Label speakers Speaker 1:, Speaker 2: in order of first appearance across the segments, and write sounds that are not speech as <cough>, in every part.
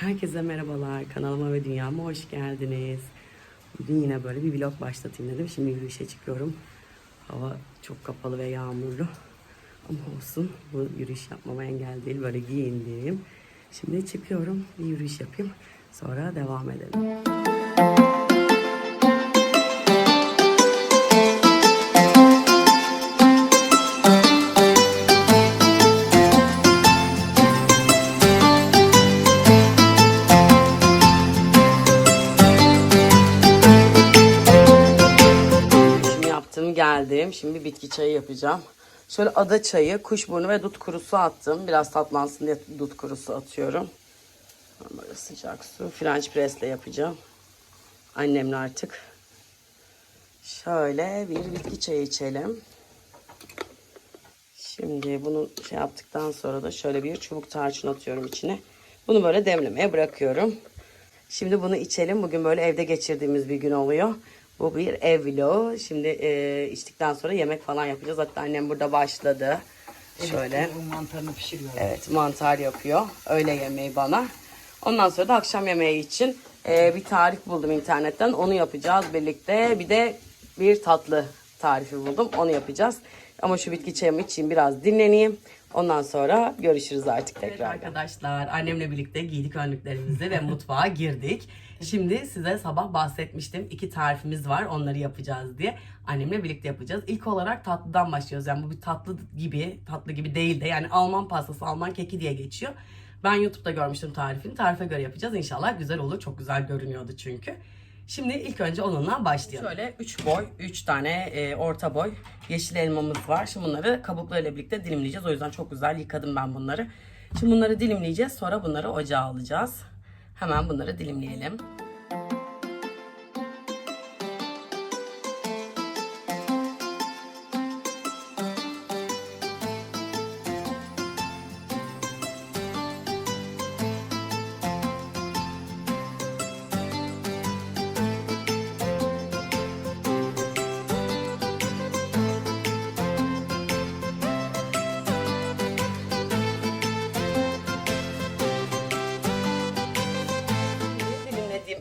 Speaker 1: Herkese merhabalar. Kanalıma ve dünyama hoş geldiniz. Bugün yine böyle bir vlog başlatayım dedim. Şimdi yürüyüşe çıkıyorum. Hava çok kapalı ve yağmurlu. Ama olsun bu yürüyüş yapmama engel değil. Böyle giyindim. Şimdi çıkıyorum. Bir yürüyüş yapayım. Sonra devam edelim. Şimdi bitki çayı yapacağım. Şöyle ada çayı, kuşburnu ve dut kurusu attım. Biraz tatlansın diye dut kurusu atıyorum. Böyle sıcak su. French press'le yapacağım. Annemle artık. Şöyle bir bitki çayı içelim. Şimdi bunu şey yaptıktan sonra da şöyle bir çubuk tarçın atıyorum içine. Bunu böyle demlemeye bırakıyorum. Şimdi bunu içelim. Bugün böyle evde geçirdiğimiz bir gün oluyor. Bu bir ev vlogu. Şimdi e, içtikten sonra yemek falan yapacağız. Hatta annem burada başladı. Şöyle.
Speaker 2: Bu mantarını pişiriyor.
Speaker 1: Evet mantar yapıyor. Öğle yemeği bana. Ondan sonra da akşam yemeği için e, bir tarif buldum internetten. Onu yapacağız birlikte. Bir de bir tatlı tarifi buldum. Onu yapacağız. Ama şu bitki çayımı içeyim biraz dinleneyim. Ondan sonra görüşürüz artık tekrar. arkadaşlar annemle birlikte giydik önlüklerimizi ve mutfağa girdik. Şimdi size sabah bahsetmiştim. iki tarifimiz var onları yapacağız diye. Annemle birlikte yapacağız. İlk olarak tatlıdan başlıyoruz. Yani bu bir tatlı gibi, tatlı gibi değil de yani Alman pastası, Alman keki diye geçiyor. Ben YouTube'da görmüştüm tarifini. Tarife göre yapacağız. İnşallah güzel olur. Çok güzel görünüyordu çünkü. Şimdi ilk önce onunla başlayalım. Şöyle 3 boy, 3 tane e, orta boy yeşil elmamız var. Şimdi bunları kabuklarıyla birlikte dilimleyeceğiz. O yüzden çok güzel yıkadım ben bunları. Şimdi bunları dilimleyeceğiz. Sonra bunları ocağa alacağız. Hemen bunları dilimleyelim.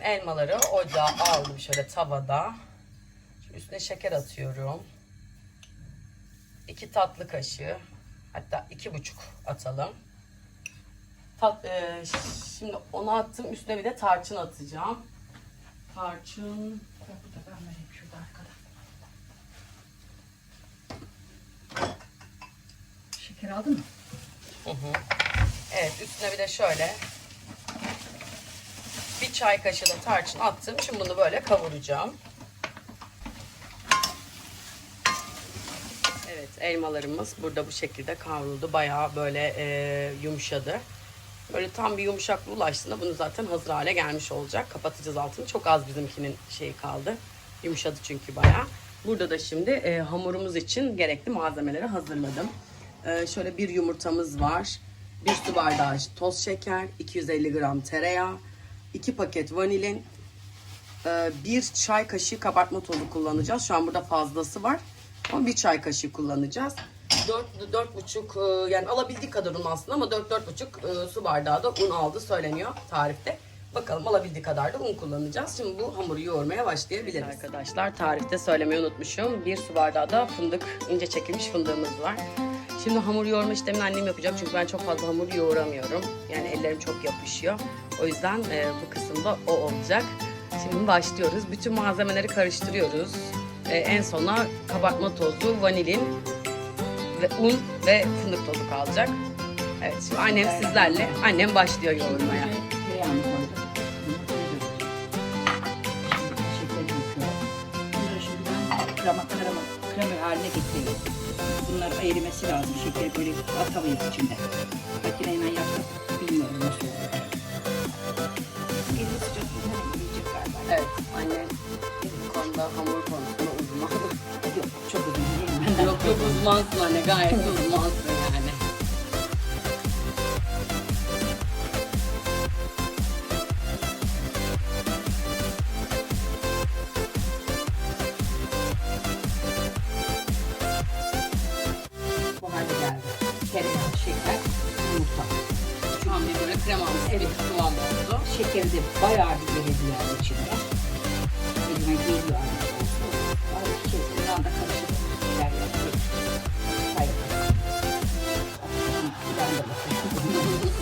Speaker 1: Elmaları ocağa aldım şöyle tavada. Şimdi üstüne şeker atıyorum. 2 tatlı kaşığı hatta iki buçuk atalım. Tat, e, şimdi onu attım üstüne bir de tarçın atacağım. Tarçın
Speaker 2: Bu da ben vereyim şurada arkada. Şeker aldın mı?
Speaker 1: Evet üstüne bir de şöyle çay kaşığı da tarçın attım. Şimdi bunu böyle kavuracağım. Evet elmalarımız burada bu şekilde kavruldu. Bayağı böyle e, yumuşadı. Böyle tam bir yumuşaklığı ulaştığında bunu zaten hazır hale gelmiş olacak. Kapatacağız altını. Çok az bizimkinin şeyi kaldı. Yumuşadı çünkü bayağı. Burada da şimdi e, hamurumuz için gerekli malzemeleri hazırladım. E, şöyle bir yumurtamız var. Bir su bardağı toz şeker, 250 gram tereyağı, 2 paket vanilin, e, bir çay kaşığı kabartma tozu kullanacağız. Şu an burada fazlası var. Ama bir çay kaşığı kullanacağız. 4 dört buçuk e, yani alabildiği kadar un aslında ama 4 dört buçuk e, su bardağı da un aldı söyleniyor tarifte. Bakalım alabildiği kadar da un kullanacağız. Şimdi bu hamuru yoğurmaya başlayabiliriz. Arkadaşlar tarifte söylemeyi unutmuşum. Bir su bardağı da fındık, ince çekilmiş fındığımız var. Şimdi hamur yoğurma işlemini annem yapacak çünkü ben çok fazla hamur yoğuramıyorum. Yani ellerim çok yapışıyor. O yüzden e, bu kısımda o olacak. Şimdi başlıyoruz. Bütün malzemeleri karıştırıyoruz. E, en sona kabartma tozu, vanilin ve un ve fındık tozu kalacak. Evet şimdi annem sizlerle, annem başlıyor yoğurmaya.
Speaker 2: Krema, krema, krema haline getireyim. Bunlar erimesi lazım. Şekeri böyle atamayız içinde. Makineyle yapsak bilmiyorum nasıl olur.
Speaker 1: Evet annem bu konuda hamur konusunda uzman.
Speaker 2: Yok çok uzun değil. Benden <laughs>
Speaker 1: yok yok uzmansın anne gayet uzmansın yani.
Speaker 2: bu geldi. Tereyağı, şeker, yumurta.
Speaker 1: Bir böyle kremamsı bir kıvam oldu.
Speaker 2: şekeri de bayağı bir eridi yani içinde. Elime geliyor arkadaşlar. Ay şey, bundan da karışık şeyler yaptık. Hayır. Ben de bakayım.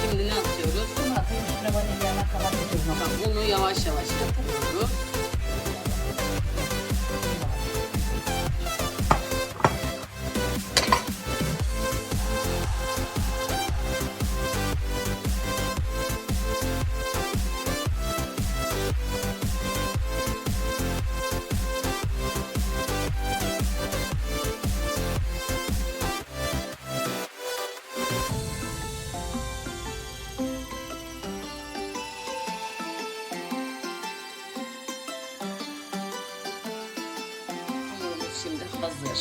Speaker 1: Şimdi ne atıyoruz?
Speaker 2: Bunu atayım üstüne vanilyana kapatacağız.
Speaker 1: Bak bunu yavaş yavaş yapıyoruz. Hazır.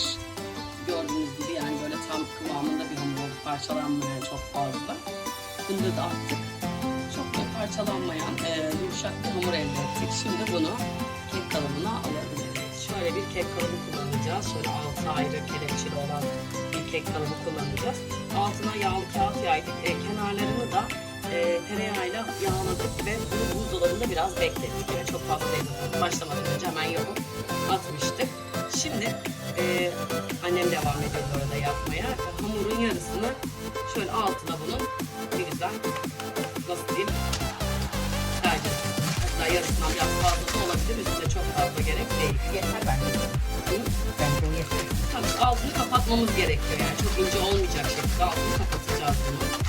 Speaker 1: Gördüğünüz gibi yani böyle tam kıvamında bir hamur. Parçalanmayan çok fazla. Fındığı da attık. Çok da parçalanmayan e, yumuşak bir hamur elde ettik. Şimdi bunu kek kalıbına alabiliriz. Şöyle bir kek kalıbı kullanacağız. Şöyle altı ayrı kelepçeli olan bir kek kalıbı kullanacağız. Altına yağlı kağıt yaydık. E, kenarlarını da e, tereyağıyla yağladık ve bunu buzdolabında biraz beklettik. Yani çok fazla değil. Başlamadan önce hemen yapıp atmıştık. Şimdi e, annem devam ediyor bu arada yapmaya. Hamurun yarısını şöyle altına bunun bir güzel nasıl diyeyim sereceğiz. Hatta yarısından biraz fazlası olabilir. Üstüne çok fazla gerek değil.
Speaker 2: Yeter bence. Bence yeter.
Speaker 1: Tabii altını kapatmamız gerekiyor yani çok ince olmayacak şekilde altını kapatacağız bunu.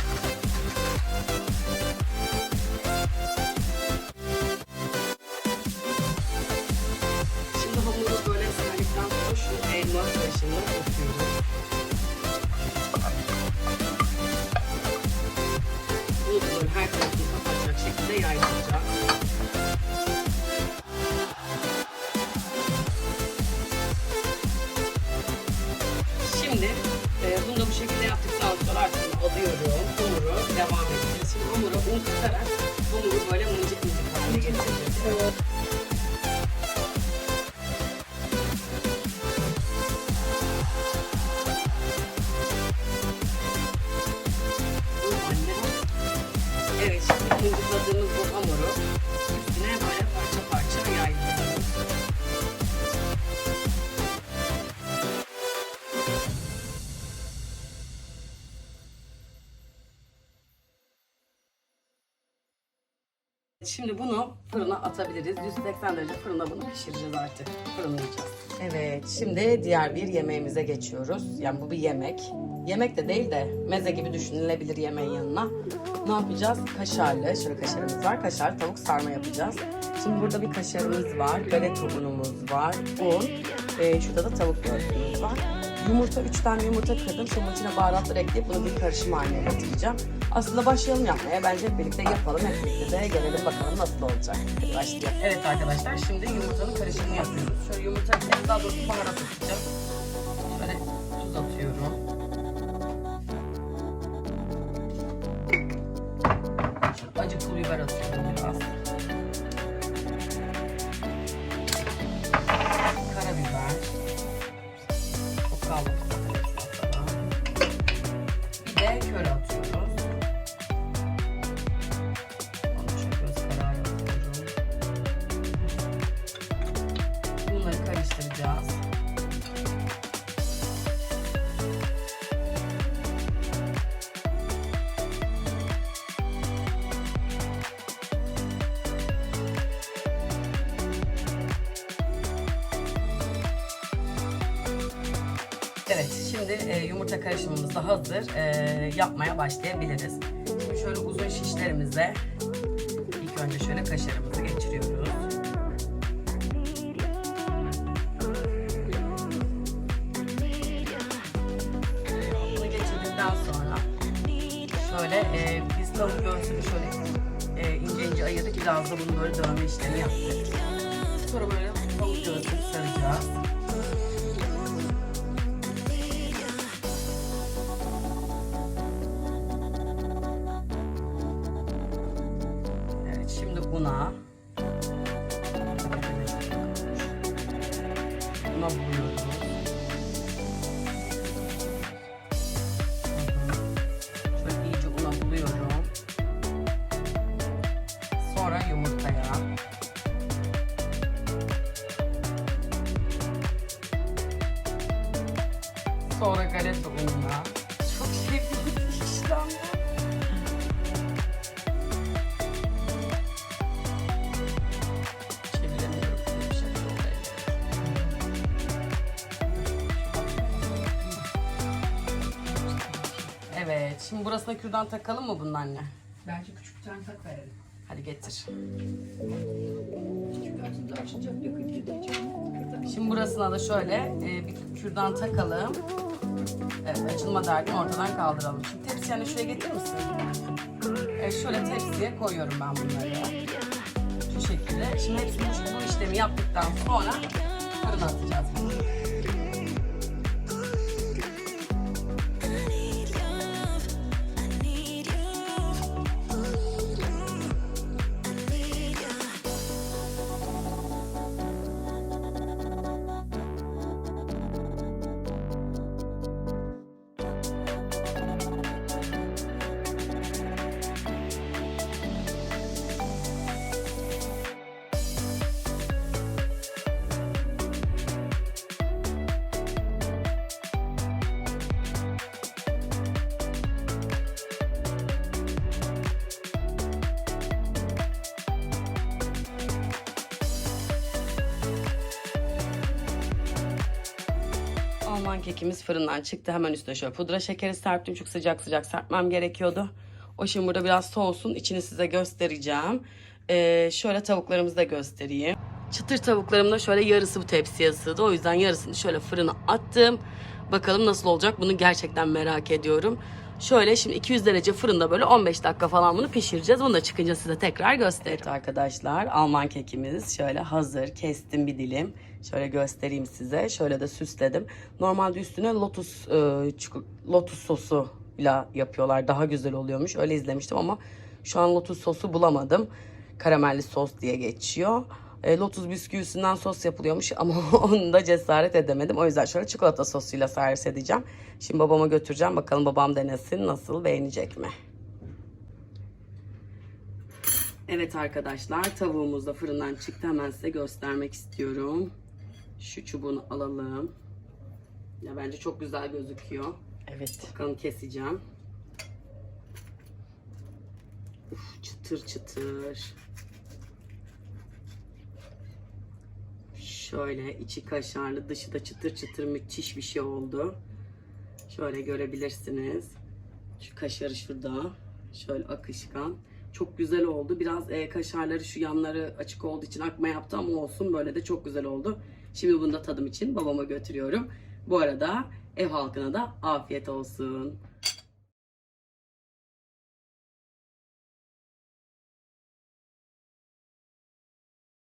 Speaker 1: Evet şimdi mıncıkladığımız bu hamuru üstüne böyle parça parça yaydırıyoruz. Şimdi bunu fırına atabiliriz. 180 derece fırında bunu pişireceğiz artık. Fırınlayacağız. Evet, şimdi diğer bir yemeğimize geçiyoruz. Yani bu bir yemek. Yemek de değil de meze gibi düşünülebilir yemeğin yanına. Ne yapacağız? Kaşarlı, şöyle kaşarımız var. Kaşar tavuk sarma yapacağız. Şimdi burada bir kaşarımız var, galeta unumuz var, un, e, şurada da tavuk göğsümüz var. Yumurta, 3 tane yumurta kırdım. Şimdi içine baharatlar ekleyip bunu bir karışım haline getireceğim. Aslında başlayalım yapmaya. Bence hep birlikte yapalım. Hep birlikte de gelelim bakalım nasıl olacak. Başlayalım. Evet arkadaşlar şimdi yumurtanın karışımını yapıyoruz. Şöyle yumurta daha doğrusu baharat atacağım. 看这吃东西啊 Evet, şimdi e, yumurta karışımımız da hazır. E, yapmaya başlayabiliriz. Şimdi şöyle uzun şişlerimize ilk önce şöyle kaşarımızı geçiriyoruz. Bunu geçirdikten sonra şöyle e, biz tavuk göğsünü şöyle e, ince ince ayırdık. Biraz da bunu böyle dövme işlemi yaptık. Sonra böyle Sonra yumurtaya. Sonra galeta ununa. Çok sevdiğim işlem Evet. Şimdi burasına kürdan takalım mı bunun anne?
Speaker 2: Bence küçük bir tane tak verelim.
Speaker 1: Hadi getir. Şimdi burasına da şöyle e, bir kürdan takalım. Evet, açılma derdini ortadan kaldıralım. Şimdi tepsi yani şuraya getirir misin? Evet, şöyle tepsiye koyuyorum ben bunları. Şu şekilde. Şimdi hepsini bu işlemi yaptıktan sonra fırına atacağız. bunu. Alman kekimiz fırından çıktı. Hemen üstüne şöyle pudra şekeri serptim. Çünkü sıcak sıcak serpmem gerekiyordu. O şimdi burada biraz soğusun. İçini size göstereceğim. Ee, şöyle tavuklarımızı da göstereyim. Çıtır tavuklarım da şöyle yarısı bu tepsiye sığdı. O yüzden yarısını şöyle fırına attım. Bakalım nasıl olacak bunu gerçekten merak ediyorum. Şöyle şimdi 200 derece fırında böyle 15 dakika falan bunu pişireceğiz. Bunu da çıkınca size tekrar gösteririm. Evet arkadaşlar Alman kekimiz şöyle hazır. Kestim bir dilim. Şöyle göstereyim size. Şöyle de süsledim. Normalde üstüne lotus e, lotus sosuyla yapıyorlar. Daha güzel oluyormuş. Öyle izlemiştim ama şu an lotus sosu bulamadım. Karamelli sos diye geçiyor. E, lotus bisküvisinden sos yapılıyormuş ama <laughs> onu da cesaret edemedim. O yüzden şöyle çikolata sosuyla servis edeceğim. Şimdi babama götüreceğim. Bakalım babam denesin nasıl beğenecek mi? Evet arkadaşlar tavuğumuz da fırından çıktı. Hemen size göstermek istiyorum. Şu çubuğunu alalım. Ya bence çok güzel gözüküyor.
Speaker 2: Evet.
Speaker 1: Bakalım keseceğim. Uf, çıtır çıtır. Şöyle içi kaşarlı, dışı da çıtır çıtır müthiş bir şey oldu. Şöyle görebilirsiniz. Şu kaşarı şurada. Şöyle akışkan. Çok güzel oldu. Biraz e, kaşarları şu yanları açık olduğu için akma yaptı ama olsun böyle de çok güzel oldu. Şimdi bunu da tadım için babama götürüyorum. Bu arada ev halkına da afiyet olsun.